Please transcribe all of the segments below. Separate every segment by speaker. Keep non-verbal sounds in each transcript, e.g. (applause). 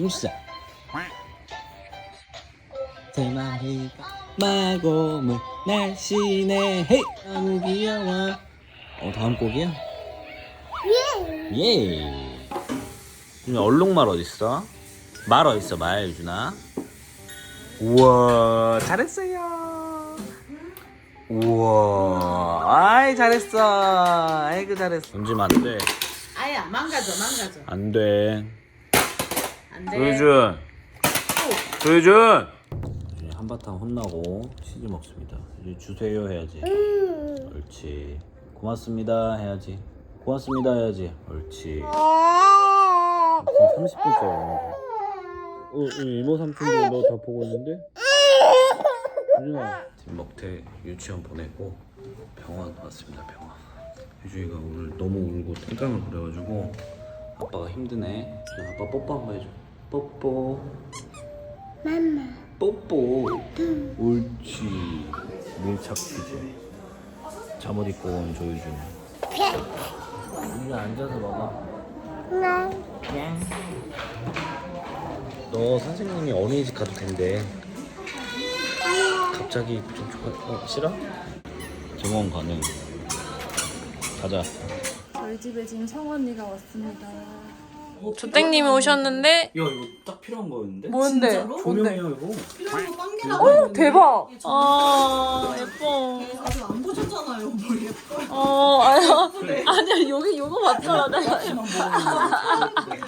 Speaker 1: 춤추자. 세 마리가 마곰을 날씬해. 헤이 너무 귀여워. 어 다음 곡이야? 예. 유준아 얼룩말 어디 있어? 말 어디 있어 말 유준아? 우와 잘했어요. 우와 아이 잘했어. 아이고 잘했어. 던지면 안 돼.
Speaker 2: 아야 망가져 망가져
Speaker 1: 안 돼.
Speaker 2: 안돼
Speaker 1: 조유준. 조유준. 한바탕 혼나고 치즈 먹습니다. 이제 주세요 해야지. 옳지. 고맙습니다 해야지. 고맙습니다 해야지. 옳지. 지금 30분째. 어, 이 이모 삼촌도 너 다 보고 있는데? 유준아. 지금 먹태 유치원 보내고 병원 왔습니다. 병원. 유준이가 오늘 너무 울고 땡깡을 부려가지고 아빠가 힘드네. 아빠 뽀뽀 한번 해줘. 뽀뽀.
Speaker 3: 맘마.
Speaker 1: 뽀뽀. 옳지. 밀착 퀴즈. 잠옷 입고 온 조유준. 유준 앉아서 먹어.
Speaker 3: 나.
Speaker 1: 너 선생님이 어린이집 가도 된대. 갑자기 좀 좋아. 어, 싫어? 정원 가능. 가자.
Speaker 4: 저희 집에 지금 성언니가 왔습니다.
Speaker 5: 조땡님이 오셨는데
Speaker 1: 야 이거 딱 필요한 거였는데?
Speaker 5: 뭔데?
Speaker 1: 조명이야 이거.
Speaker 2: 필요한 거 빵개라고
Speaker 5: 어 대박. 아 예뻐.
Speaker 2: 아직 안 보셨잖아요 뭘 예뻐요
Speaker 5: 어 아니야 아니야 여기 요거 맞잖아 내가.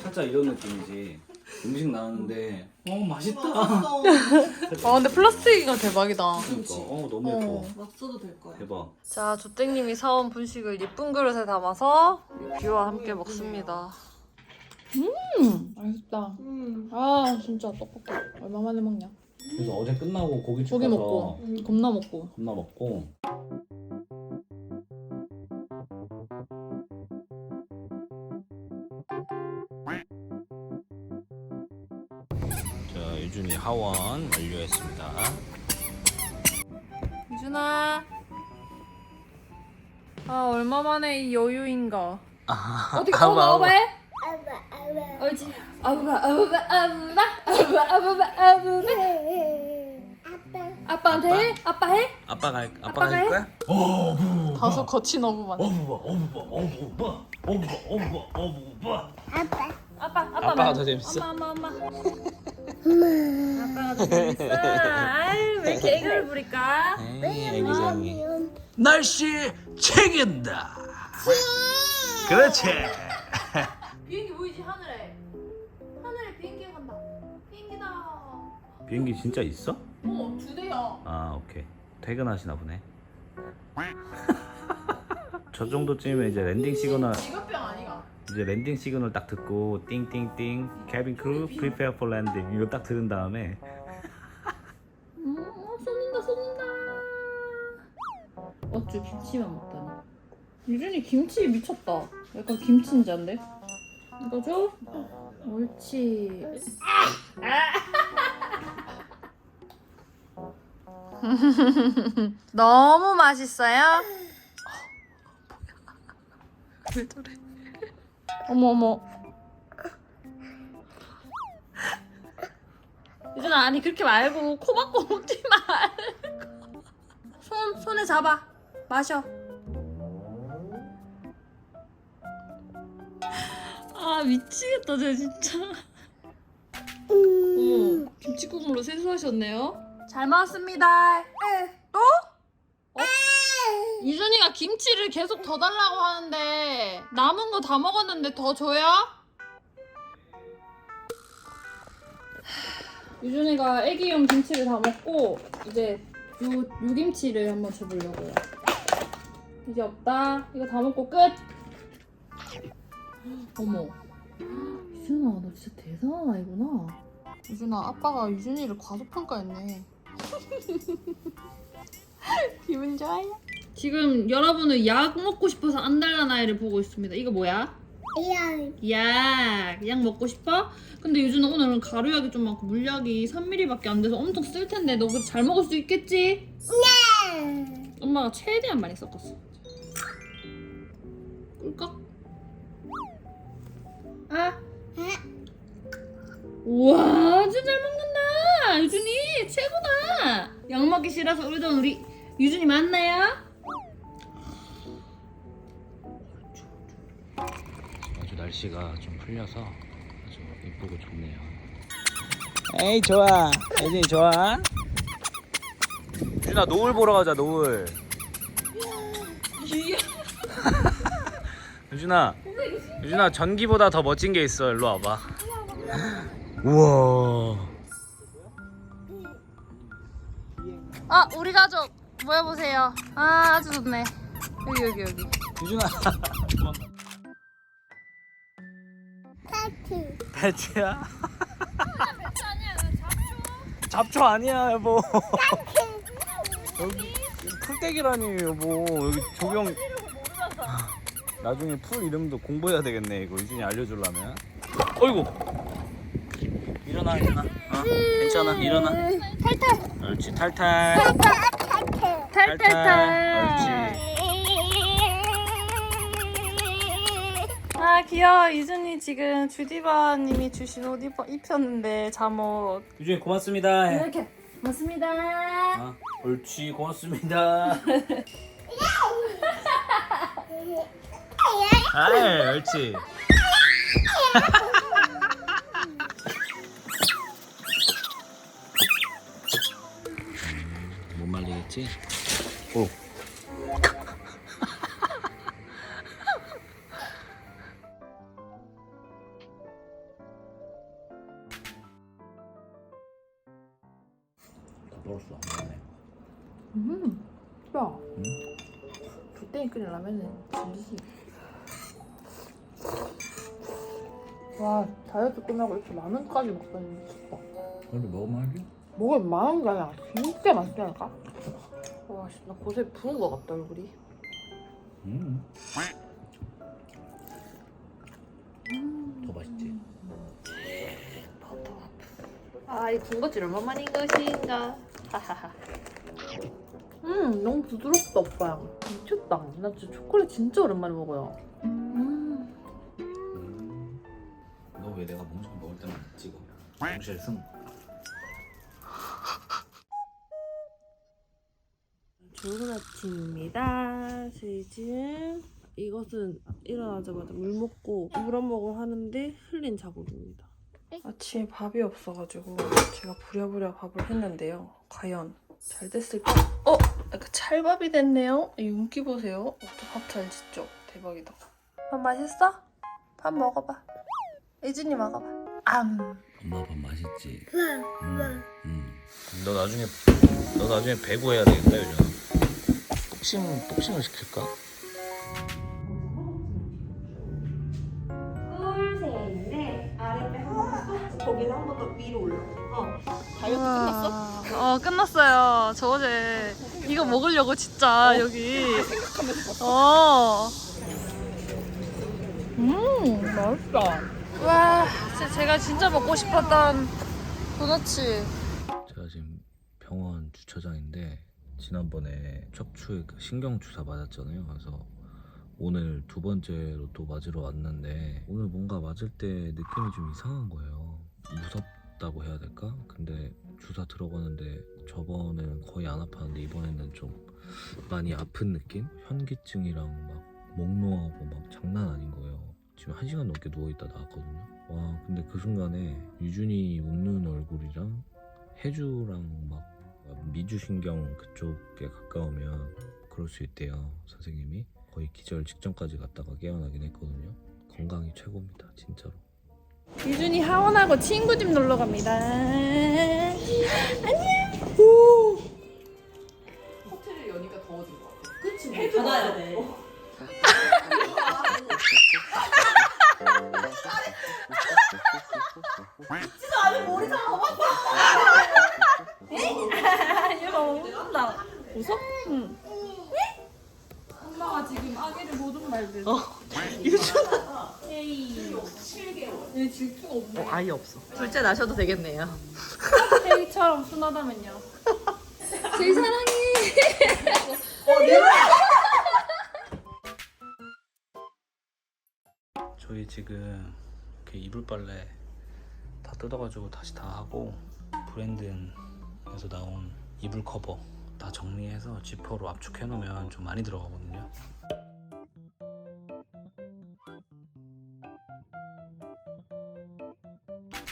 Speaker 1: 살짝 이런 느낌이지. 음식 나왔는데 어 맛있다.
Speaker 5: 아 근데 플라스틱이가 대박이다.
Speaker 1: 그러니까 어 너무 예뻐.
Speaker 2: 막 써도 될 거야
Speaker 1: 대박.
Speaker 5: 자 조땡님이 사온 분식을 예쁜 그릇에 담아서 뷰와 함께 먹습니다.
Speaker 4: 음, 맛있다.
Speaker 2: 음.
Speaker 4: 아 진짜 떡볶이 얼마 만에 먹냐?
Speaker 1: 그래서 어제 끝나고 고기
Speaker 4: 고기
Speaker 1: 가서
Speaker 4: 먹고 겁나 먹고.
Speaker 1: 겁나 먹고. 자 유준이 하원 완료했습니다.
Speaker 5: 유준아. 아 얼마 만에 이 여유인가.
Speaker 4: 어디 가
Speaker 1: 아우, 아우.
Speaker 4: 먹어봐.
Speaker 3: 아 빠, 아빠.
Speaker 4: 옳지. 아부바 아부바 아부바 아부바 아부바 아부바.
Speaker 3: 아빠.
Speaker 4: 아빠한테 해? 아빠 해?
Speaker 1: 아빠 갈 아빠
Speaker 4: 아빠가
Speaker 1: 갈
Speaker 4: 해?
Speaker 1: 거야?
Speaker 5: 다소 거친 어부만.
Speaker 1: 어부바 어부바 어부바 어부바 어부바 어부바.
Speaker 3: 아빠.
Speaker 4: 아빠 아빠
Speaker 1: 아빠가
Speaker 4: 말.
Speaker 1: 더 재밌어.
Speaker 4: 엄마 엄마 엄마. 아빠가 더 재밌어. 아유 왜 이렇게 애교를 부릴까?
Speaker 1: 에이 애기쟁이.
Speaker 3: 음.
Speaker 1: 날씨 책임다. 그렇지.
Speaker 4: 비행기 보이지 하늘에. 하늘에 비행기가 간다. 비행기다.
Speaker 1: 비행기 진짜 있어?
Speaker 4: 어, 두 대야.
Speaker 1: 아 오케이 퇴근하시나 보네. (laughs) 저 정도쯤이면 이제 랜딩 시그널
Speaker 4: 직업병 아니가?
Speaker 1: 이제 랜딩 시그널 딱 듣고 띵띵띵 캐빈 크루 프리페어 포 랜딩 이거 딱 들은 다음에
Speaker 4: 음, 어, 쏟는다, 쏟는다. 어쭈 김치만 먹다니. 유준이 김치 미쳤다. 약간 김치인자인데? 이거 줘? 옳지. (laughs)
Speaker 5: 너무 맛있어요? 왜 저래?
Speaker 4: 어머, 어머. 유준아, 아니, 그렇게 말고 코 막고 먹지 말고. 손, 손에 잡아. 마셔. 아, 미치겠다, 쟤 진짜. 어머, 김치국물로 세수하셨네요. 잘 먹었습니다. 또? 어? 유준이가 김치를 계속 더 달라고 하는데 남은 거 다 먹었는데 더 줘요? 유준이가 애기용 김치를 다 먹고 이제 요, 요 김치를 한번 줘보려고요. 이제 없다. 이거 다 먹고 끝. 어머. 유준아, 너 진짜 대단한 아이구나.
Speaker 5: 유준아 아빠가 유준이를 과소평가했네. (laughs) 기분 좋아요?
Speaker 4: 지금 여러분은 약 먹고 싶어서 안달난 아이를 보고 있습니다. 이거 뭐야?
Speaker 3: 야.
Speaker 4: 약, 약 먹고 싶어? 근데 유준아 오늘은 가루약이 좀 많고 물약이 3mm밖에 안 돼서 엄청 쓸 텐데 너 그거 잘 먹을 수 있겠지? 엄마가 최대한 많이 섞었어. 우와 진짜 잘 먹는다 유준이 최고다 약 먹기 싫어서 울던 우리 유준이 맞나요?
Speaker 1: 아주 날씨가 좀 풀려서 아주 이쁘고 좋네요. 에이 좋아, 애진이 좋아. 유준아 노을 보러 가자 노을. 유준아, 유준아 전기보다 더 멋진 게 있어. 일로 와봐. (laughs) 우와.
Speaker 4: 아 우리 가족 모여보세요 아 아주 좋네 여기 여기 여기
Speaker 1: 유준아.
Speaker 3: 타투.
Speaker 1: 배추야? 잡초 아니야 여보. 여기 풀떼기라니 여보 여기 조경. 나중에 풀 이름도 공부해야 되겠네 이거 유준이 알려주려면. 어이구. 일어나 일어나. 어 괜찮아 일어나. 탈탈. 옳지 탈탈. 탈탈탈. 옳지.
Speaker 4: 아 귀여워 유준이 지금 주디바님이 주신 옷 입, 입혔는데 잠옷
Speaker 1: 유준이 고맙습니다. 해.
Speaker 4: 이렇게 고맙습니다
Speaker 1: 아, 옳지 고맙습니다. (laughs) 아, 옳지. (laughs) 못 말리겠지? 오.
Speaker 4: 끝나고 이렇게 라면까지 먹다니 미쳤다.
Speaker 1: 근데 먹으면 하지?
Speaker 4: 만한 게 아니라 진짜 맛있다니까? 와, 씨, 나 고생 부은 것 같다 얼굴이.
Speaker 1: 음. 더 맛있지?
Speaker 4: 아, 이 군것질 얼마만인 것인가? 하하하. 음, 너무 부드럽다 오빠야. 미쳤다. 나 진짜 초콜릿 진짜 오랜만에 먹어요
Speaker 1: 왜 내가 몽상 먹을 때만 찍어? 정실 승.
Speaker 6: 좋은 아침입니다. 지금 이것은 일어나자마자 물 먹고 물 한 모금 하는데 흘린 자국입니다. 아침에 밥이 없어가지고 제가 부랴부랴 밥을 했는데요. 과연 잘 됐을까? 어? 약간 찰밥이 됐네요. 이 윤기 보세요. 밥잘 짓죠? 대박이다. 밥 맛있어? 밥 먹어봐. 이준이 먹어봐. 암.
Speaker 1: 엄마 밥 맛있지?
Speaker 3: 와,
Speaker 1: 음.
Speaker 3: 와.
Speaker 1: 음. 너 나중에 너 나중에 배구 해야 되겠다 요즘. 복싱 복싱을 시킬까?
Speaker 4: 어 끝났어요. 저 어제 이거 먹으려고 진짜 여기. 어. 음 맛있다. 와 진짜 제가 진짜 먹고 싶었던 도너츠.
Speaker 1: 제가 지금 병원 주차장인데 지난번에 척추에 그 신경 주사 맞았잖아요. 그래서 오늘 두 번째로 또 맞으러 왔는데 오늘 뭔가 맞을 때 느낌이 좀 이상한 거예요. 무섭다고 해야 될까? 근데 주사 들어가는데 저번에는 거의 안 아팠는데 이번에는 좀 많이 아픈 느낌? 현기증이랑 막 목 놓아하고 막 장난 아닌 거예요. 지금 한 시간 넘게 누워 있다 나왔거든요. 와 근데 그 순간에 유준이 웃는 얼굴이랑 해주랑 막 미주신경 그쪽에 가까우면 그럴 수 있대요 선생님이. 거의 기절 직전까지 갔다가 깨어나긴 했거든요. 건강이 최고입니다 진짜로.
Speaker 4: 유준이 하원하고 친구 집 놀러 갑니다.
Speaker 2: 받아야 돼. (laughs) (laughs) (laughs)
Speaker 4: 웃어? 응. 엄마가 지금 아기를 모든 말들.
Speaker 5: 어. (laughs)
Speaker 4: 유준아. 에이. 7개월. 얘 질투가 없네.
Speaker 5: 아예 없어. 둘째 나셔도 되겠네요.
Speaker 4: 헤이처럼 순하다면요. (laughs) 제일 사랑해.
Speaker 1: 지금 이렇게 이불 빨래 다다 뜯어가지고 다시 다 하고 브랜든에서 나온 이불 커버 다 정리해서 지퍼로 압축해 놓으면 좀 많이 들어가거든요.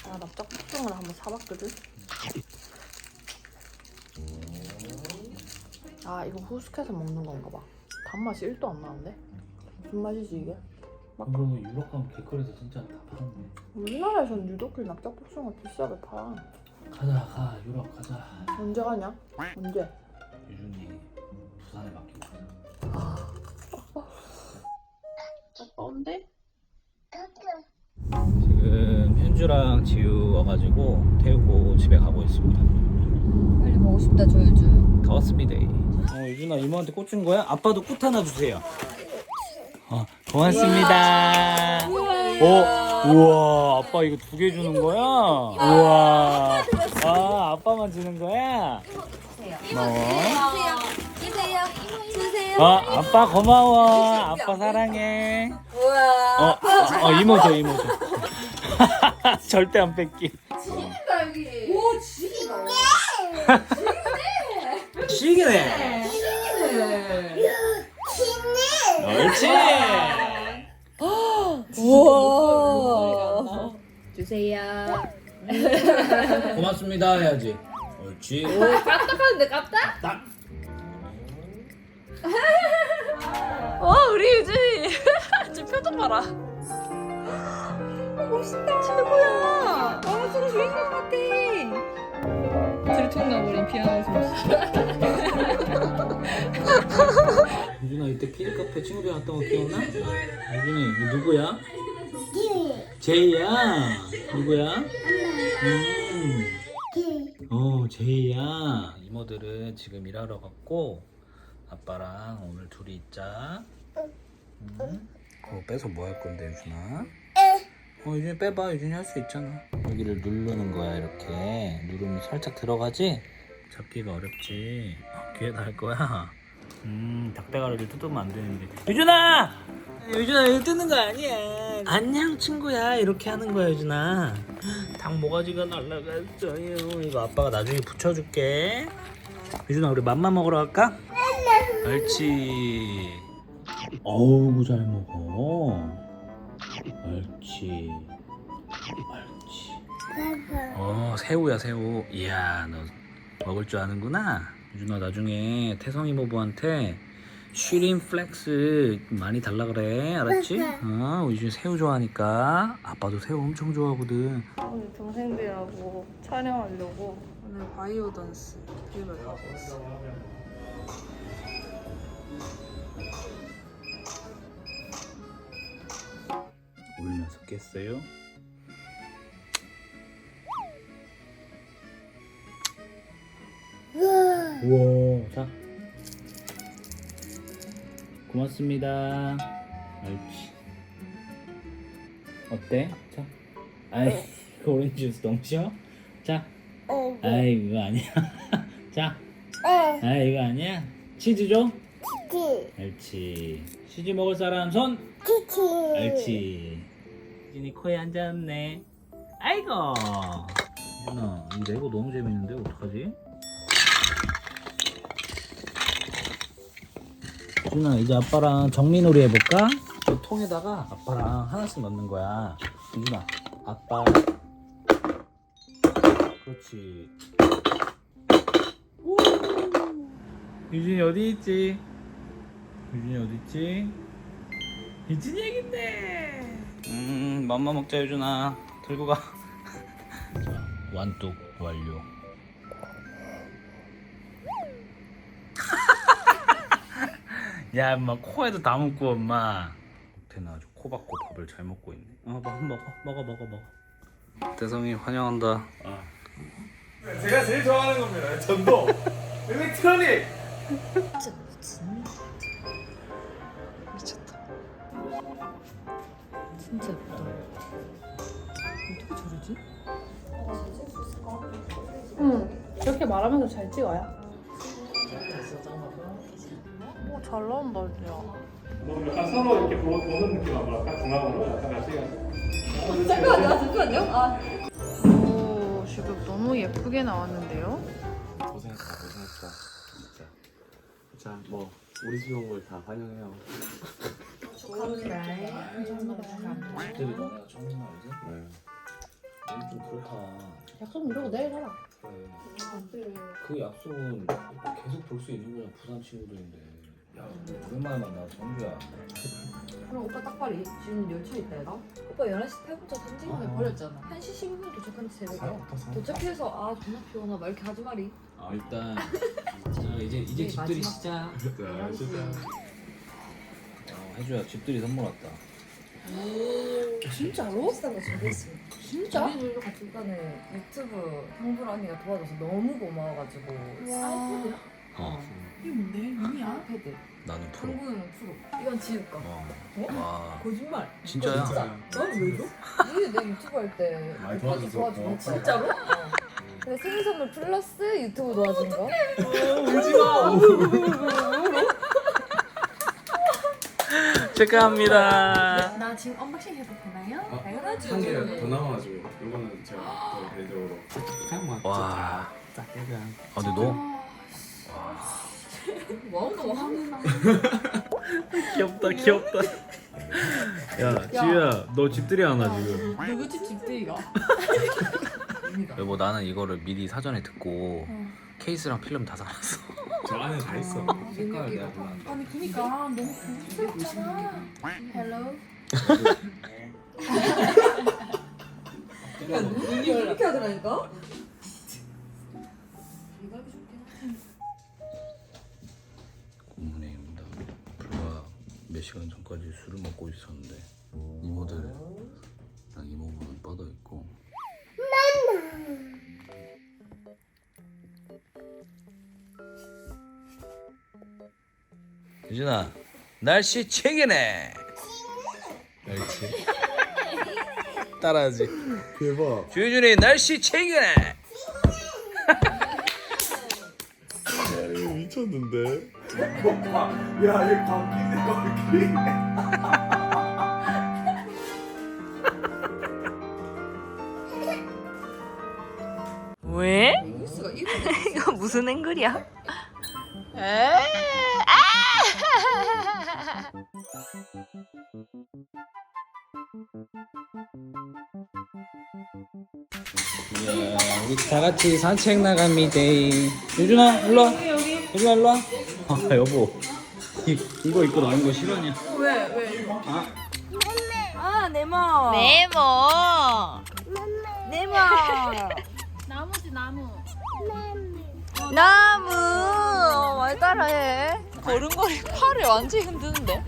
Speaker 6: 아, 나 짝퉁을 한번 사봤거든. 아, 이거 후숙해서 먹는 건가 봐. 단맛이 1도 안 나는데? 무슨 맛이지 이게?
Speaker 1: 그거 유럽 가면 길거리에서 진짜 다 파는데.
Speaker 6: 우리나라에선 유독히 납작복숭아 비싸게 팔아.
Speaker 1: 가자 가 유럽 가자.
Speaker 6: 언제 가냐? 언제?
Speaker 1: 유준이 부산에 맡기고 가자.
Speaker 6: 가까운데?
Speaker 1: 지금 현주랑 지우 와가지고 태우고 집에 가고 있습니다.
Speaker 5: 빨리 보고 싶다 조유주.
Speaker 1: 다 왔습니다. 어, 유준아 이모한테 꽃 준 거야? 아빠도 꽃 하나 주세요. 어, 고맙습니다. 어, 우와, 아빠 이거 두 개 주는 거야? 우와, 아, 아빠만 주는 거야? 고마워.
Speaker 5: 주세요. 주세요.
Speaker 1: 어, 아빠 고마워. 아빠 사랑해.
Speaker 5: 우와.
Speaker 1: 어, 어, 이모 줘, 이모 줘. 절대 안 뺏기.
Speaker 5: 오 지기다.
Speaker 1: 시기네. 옳지.
Speaker 5: 우와. 주세요.
Speaker 1: 고맙습니다 해야지. 옳지.
Speaker 5: 깜짝하는데 깜짝?
Speaker 1: 딱.
Speaker 5: 어 우리 유진이 (laughs) 지금 표정 봐라. 멋있다. 최고야. 아 저거 주인공 같아. 들통나버린 피아노 소리. (laughs)
Speaker 1: 유준아 이때 피디 카페 친구들 갔던 거 기억나? 유준이 이거 누구야? 제이야. 누구야? 음. 어 제이야. 이모들은 지금 일하러 갔고 아빠랑 오늘 둘이 있자. 음. 그거 빼서 뭐 할 건데 유준아? 어 유준이 빼봐 유준이 할 수 있잖아. 여기를 누르는 거야 이렇게 누르면 살짝 들어가지? 잡기가 어렵지. 어, 귀에다 할 거야. 음, 닭대가리를 뜯으면 안 되는데. 유준아! 유준아, 이거 뜯는 거 아니야. 안녕, 친구야. 이렇게 하는 거야, 유준아. 닭 모가지가 날라갔어요. 이거 아빠가 나중에 붙여줄게. 유준아, 우리 맘마 먹으러 갈까? 옳지. 어우, 잘 먹어. 옳지. 옳지. 어, 새우야, 새우. 이야, 너 먹을 줄 아는구나. 유준아, 나중에 태성 이모부한테 쉬린 플렉스 많이 달라 그래. 알았지? 어, 유준이 새우 좋아하니까. 아빠도 새우 엄청 좋아하거든.
Speaker 6: 오늘 동생들하고 촬영하려고 오늘 바이오 던스 film을 가고 있어.
Speaker 1: 울면서 깼어요? 우와, 자. 고맙습니다. 옳지. 어때? 자. 아이, 그 오렌지 주스 너무 싫어? 자. 아이, 이거 아니야. (laughs) 자. 아이, 이거 아니야. 치즈 줘? 옳지. 치즈 먹을 사람 손? 옳지. 유진이 코에 앉았네. 아이고. 유진아, 이 레고 너무 재밌는데 어떡하지? 유진아, 이제 아빠랑 정리놀이 해볼까? 이 통에다가 아빠랑 하나씩 넣는 거야. 유진아, 아빠. 그렇지. 우! 유진이 어디 있지? 유진이 어디 있지? 유진이 여기 있네. 음, 맘마 먹자 유준아. 들고 가. (laughs) 자, 완뚝 완료. 야, 엄마 코에도 다 묻고 엄마. 태나 아주 코 박고 밥을 잘 먹고 있네. 어, 먹어 먹어 먹어 먹어 먹어. 대성이 환영한다.
Speaker 7: 제가 제일 좋아하는 겁니다. 전도 일렉트로닉.
Speaker 5: 진짜 예쁘다. 어떻게 저러지?
Speaker 6: 응. 이렇게 말하면서 잘 찍어야. 잘 나온다, 진짜.
Speaker 7: 뭐 약간 서로 이렇게 보, 보는 느낌 안 받을까? 중앙으로 약간 같이.
Speaker 5: 잠깐만요, 잠깐만요. 아.
Speaker 4: 지금 너무 예쁘게 나왔는데요?
Speaker 7: 고생했다 고생했다 진짜 자 뭐 우리 수용을 다 환영해요
Speaker 1: 집들이 너네가 처음 나오지?
Speaker 7: 네.
Speaker 1: 이게 좀 그렇다
Speaker 2: 약속 미루고 내일 하라.
Speaker 1: 그래 그 약속은 계속 볼 수 있는 거잖아 부산 친구들인데 야 오랜만에 만나 정주야.
Speaker 8: 그럼 오빠 딱발이 지금 열차 있다 얘가? 오빠 11시 태국자 산지관에
Speaker 1: 어.
Speaker 8: 버렸잖아. 1시 15분 도착한
Speaker 7: 사부터 사
Speaker 8: 도착해서 아 존나 피곤하 막 이렇게 하지 말이
Speaker 1: 아 일단 자 이제 이제
Speaker 8: 네,
Speaker 1: 집들이
Speaker 8: 마지막.
Speaker 1: 시작.
Speaker 7: 자 진짜
Speaker 1: 어, 해줘야 집들이 선물 왔다.
Speaker 8: 진짜로? 비싼 거 준비했어요 진짜? 우리도 같이 일단은 유튜브 형부 언니가 도와줘서 너무 고마워가지고. 아이패드?
Speaker 1: 어
Speaker 8: 이게 뭔데? 미니야? 아이패드
Speaker 1: 나는 프로
Speaker 8: 한국은 프로 이건 지우 거
Speaker 1: 어.
Speaker 8: 어?
Speaker 1: 와
Speaker 8: 거짓말
Speaker 1: 진짜야?
Speaker 8: 나는 왜 줘? 우리 내 유튜브 할때
Speaker 7: 많이
Speaker 8: 도와주고
Speaker 7: 고맙다.
Speaker 8: 진짜로? 어. 근데 생일 선물 플러스 유튜브 도와준 거?
Speaker 1: 축하합니다
Speaker 4: 나 지금 언박싱 해도 되나요?
Speaker 7: 어?
Speaker 8: 당연하지
Speaker 7: 한 개가 더 남아가지고 이거는 제가 더 대대로 그냥 뭐
Speaker 1: 와. 아 근데 너
Speaker 8: 와우가 와 (laughs)
Speaker 1: 귀엽다 귀엽다. 야 지우야 너 집들이 하나 지금.
Speaker 4: 누구 집 집들이가? (laughs)
Speaker 1: 여보 나는 이거를 미리 사전에 듣고 케이스랑 필름 다 사놨어. (laughs)
Speaker 7: 저 안에 다 있어. 색깔 내가 골랐는데.
Speaker 4: 아니 그니까 너무 고급스럽잖아. 헬로
Speaker 8: 눈이 이렇게 하더라니까?
Speaker 1: 4시간 전까지 술을 먹고 있었는데 이모들랑 이모부는 뻗어있고 유진아 날씨 챙기네. 날씨? (laughs) 따라하지.
Speaker 7: 대박.
Speaker 1: 주준이 날씨 챙기네. (laughs)
Speaker 7: 미쳤는데 야얘 감기네 감기
Speaker 5: 왜? 이거 무슨 앵글이야?
Speaker 1: 우리 다 같이 산책 나갑니다. 유준아, 일로 와. 유준아, 일로 와. 아, 여보. 이, 이거 입고 나오는 거 싫어하냐?
Speaker 5: 아. 네모. 네모. 네모.
Speaker 4: 나무지 나무.
Speaker 5: 나무. 어, 말 따라해. 걸음걸이 팔을 완전히 흔드는데?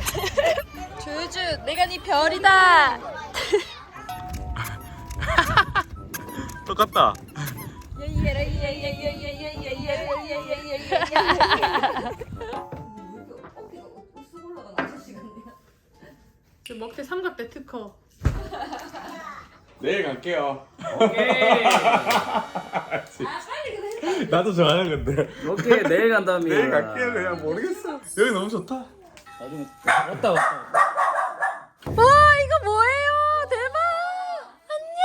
Speaker 5: (laughs) 주주 내가 네 별이다.
Speaker 7: 똑같다.
Speaker 8: 시간이야
Speaker 4: 저 먹태 삼각대 특허.
Speaker 7: 내일 갈게요. (laughs) 나도 좋아하는 건데.
Speaker 1: 오케이, 내일 간다며.
Speaker 7: 내일 갈게요 그냥. 모르겠어. 여기 너무 좋다.
Speaker 1: 나중에 왔다, 왔다.
Speaker 5: 와 이거 뭐예요 대박 안녕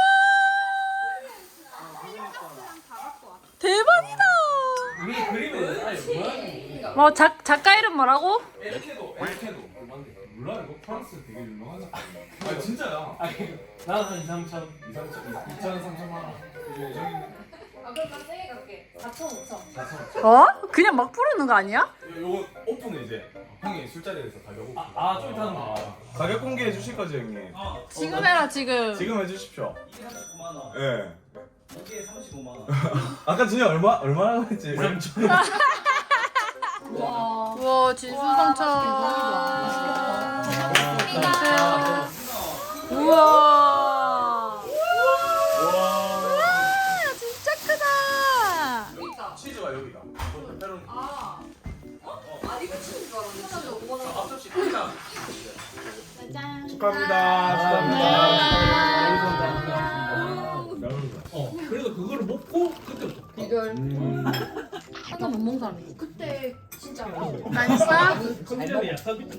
Speaker 5: 대박이다
Speaker 7: 우리 그림은 아니 뭐
Speaker 5: 작, 작가 이름 뭐라고?
Speaker 7: 에케도. 에케도. 몰라 이거 프랑스 되게 유명한 작가야 아 진짜야 아니 나는 한 2, 3천. 2, 3천. 2, 2천 3천 만 원. 이제 여기는
Speaker 8: 아 그럼 나 세게 갈게. 4천 5천.
Speaker 7: 4천
Speaker 5: 어? 그냥 막 부르는 거 아니야?
Speaker 7: 요거 오픈은 이제. 형이 술자리에서 가격 오픈 아좀 이따 하는 거. 가격 공개해 주실 거죠 형님?
Speaker 4: 지금 해라 지금.
Speaker 7: 지금 해주십시오.
Speaker 1: 39만 원.
Speaker 7: 예.
Speaker 1: 여기에 35만 원. (laughs)
Speaker 7: 아까 진짜 얼마 얼마나 했지? 3천
Speaker 4: 우 (laughs) 와 진수성찬.
Speaker 5: 우와.
Speaker 7: 와
Speaker 5: 진짜 크다.
Speaker 7: 치즈가 여기다. 페페로니.
Speaker 8: 아. 이거 치는 줄 알았는데 진짜 5만 원
Speaker 7: 앞접시 피자
Speaker 4: 짠
Speaker 7: 축하합니다. 축하합니다.
Speaker 1: 어, 그래서 그거를 먹고 그때부터.
Speaker 8: 이걸
Speaker 4: 하나 못 먹는 사람 있어.
Speaker 8: 그때 진짜
Speaker 4: 맛있어?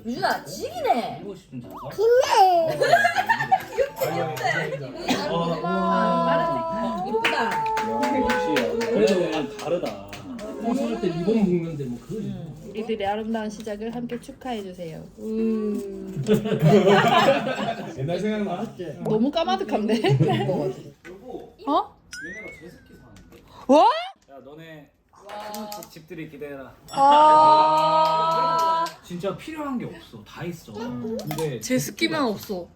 Speaker 8: 유준아 지기네.
Speaker 1: 이거.
Speaker 3: 근데
Speaker 8: 귀엽대
Speaker 1: 어, (laughs)
Speaker 4: 아, 빠르네
Speaker 7: 그래도 다르다. 호수할 때 리본 묶는데 뭐 그거.
Speaker 2: 우리들의 아름다운 시작을 함께 축하해 주세요.
Speaker 7: 옛날 생각나.
Speaker 2: 너무 까마득한데? (laughs)
Speaker 4: 어?
Speaker 1: 사는데.
Speaker 4: 뭐?
Speaker 1: 야 너네 집- 집들이 기대해라.
Speaker 4: 아 (laughs)
Speaker 1: 진짜 필요한 게 없어. 다 있어. 근데
Speaker 4: 제습기만 없어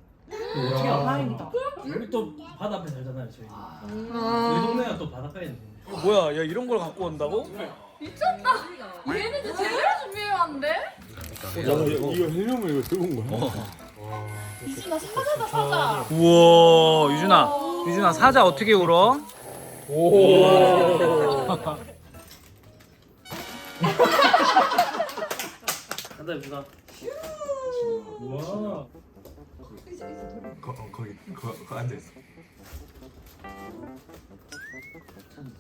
Speaker 7: 다행이다.
Speaker 9: 여기 또 바다 앞에 살잖아요 저희. 우리
Speaker 4: 아
Speaker 9: 동네가 또 바닷가에 있는.
Speaker 7: 뭐야? 야 이런 걸 갖고 온다고?
Speaker 4: 얘네들 제대로 준비해왔는데?
Speaker 7: 이거 해명을 이거 들고 온 거야?
Speaker 2: 이준아 사자다 사자.
Speaker 1: 우와 유준아 유준아 사자 어떻게 울어?
Speaker 9: 간다 유준아.
Speaker 7: 와. 거, 거기 거, 거 앉아 있어.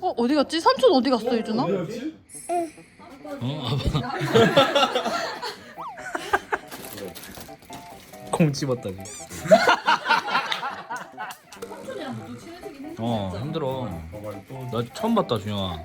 Speaker 4: 어 어디 갔지? 삼촌 어디 갔어 유준아?
Speaker 7: 어디였지?
Speaker 1: 공 집었다지. 어 힘들어. 나 처음 봤다 준영아.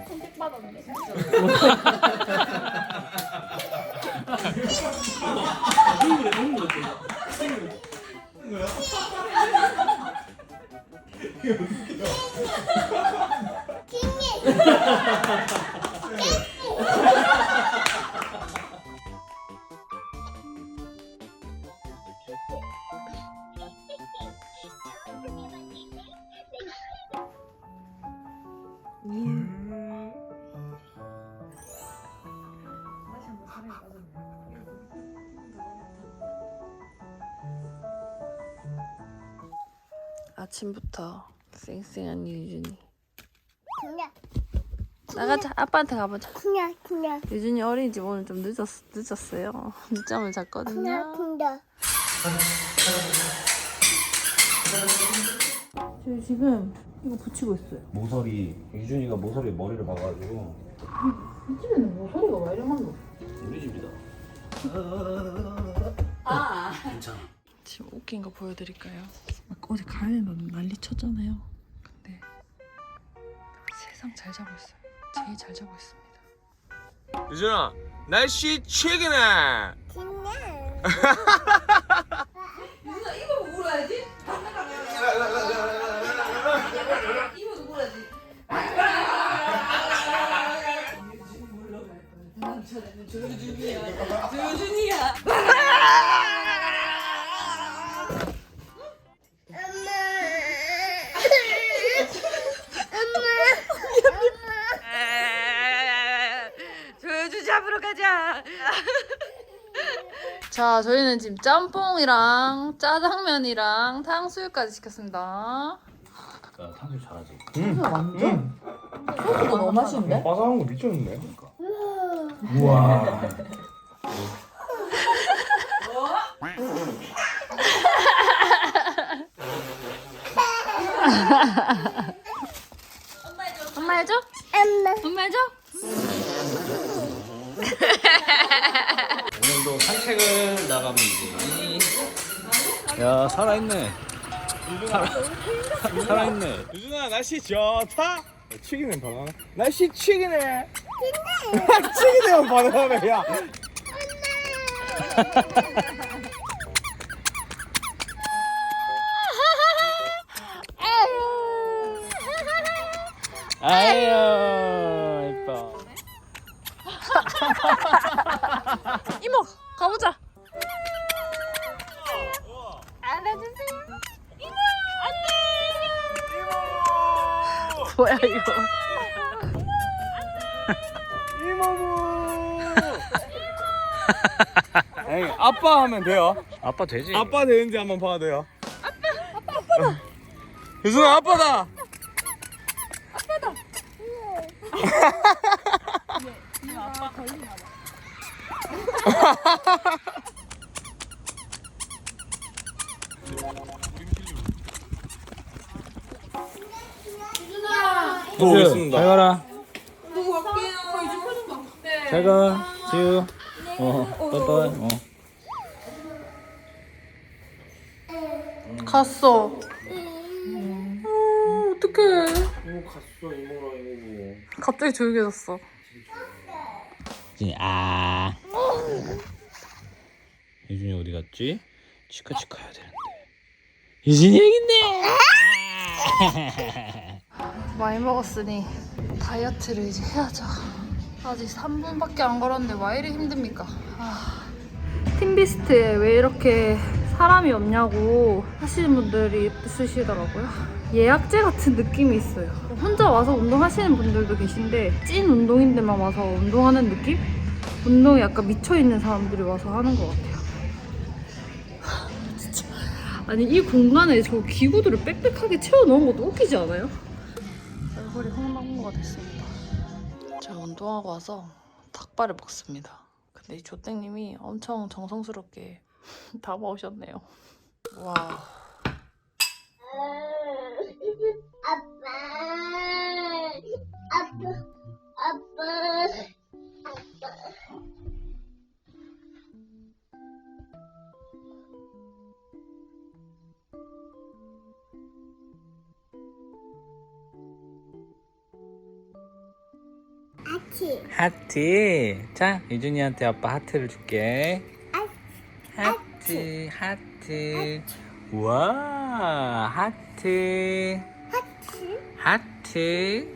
Speaker 6: 아침부터 쌩쌩한 유준이.
Speaker 3: 그냥
Speaker 6: 나가자. 아빠한테 가보자.
Speaker 3: 그냥 그냥
Speaker 6: 유준이 어린이집 오늘 좀 늦었, 늦었어요. (laughs) 늦잠을 잤거든요.
Speaker 3: 그냥 그냥
Speaker 6: 저희 지금 이거 붙이고 있어요.
Speaker 1: 모서리 유준이가 모서리에 머리를 박아가지고
Speaker 2: 이 집에는 뭐 소리가 왜 이러는 거?
Speaker 1: 우리 집이다. 괜찮아.
Speaker 6: 지금 웃긴 거 보여드릴까요? 어제 가을에 난리 쳤잖아요. 근데 세상 잘 자고 있어요. 제일 잘 자고 있습니다.
Speaker 7: 유준아 날씨 최근에.
Speaker 3: 그냥
Speaker 4: 조여주 자, 저희는 지금 짬뽕이랑 짜장면이랑 탕수육까지 시켰습니다.
Speaker 1: 야 탕수육 잘하지.
Speaker 8: 소스가 너무 맛있는데?
Speaker 7: 바삭한 거 미쳤는데. 우와. (laughs) (laughs) (laughs)
Speaker 4: 엄마 해줘?
Speaker 3: 엄마
Speaker 4: 엄마 해줘?
Speaker 1: 오늘도 산책을 나가면 이제 야 살아있네. 살아 살아있네.
Speaker 7: 유준아 날씨 좋다. 치기는 바나나. 날씨 치기네. 치기네만 바나나 야.
Speaker 6: 뭐야 이거?
Speaker 7: 이모부. 에이 아빠 하면 돼요.
Speaker 1: 아빠 되지.
Speaker 7: 아빠 되는지 한번 봐도 돼요. 아빠 아빠 아빠다. 유준아 아빠다. (laughs) (laughs) 또 오겠습니다.
Speaker 1: 잘 가라. 잘 가. 지우. 어. 빠빠이. 어.
Speaker 4: 갔어. 어, 어떡해.
Speaker 9: 이모 갔어 이모랑 이모
Speaker 5: 갑자기 조용해졌어.
Speaker 1: 유준이 아 유준이 어디 갔지? 치카치카 해야 되는데 유준이 여기 있네
Speaker 4: 많이 먹었으니 다이어트를 이제 해야죠. 아직 3분밖에 안 걸었는데 왜 이리 힘듭니까? 아. 팀비스트에 왜 이렇게 사람이 없냐고 하시는 분들이 있으시더라고요. 예약제 같은 느낌이 있어요. 혼자 와서 운동하시는 분들도 계신데 찐 운동인들만 와서 운동하는 느낌? 운동에 약간 미쳐있는 사람들이 와서 하는 것 같아요. 아니 이 공간에 저 기구들을 빽빽하게 채워 넣은 것도 웃기지 않아요? 홍당무가 됐습니다. 제가 운동하고 와서 닭발을 먹습니다. 근데 이 조땡님이 엄청 정성스럽게 (laughs) 다 먹으셨네요. 와.
Speaker 1: 하트. 자 유준이한테 아빠 하트를 줄게. 하트 하트. 와 하트. 하트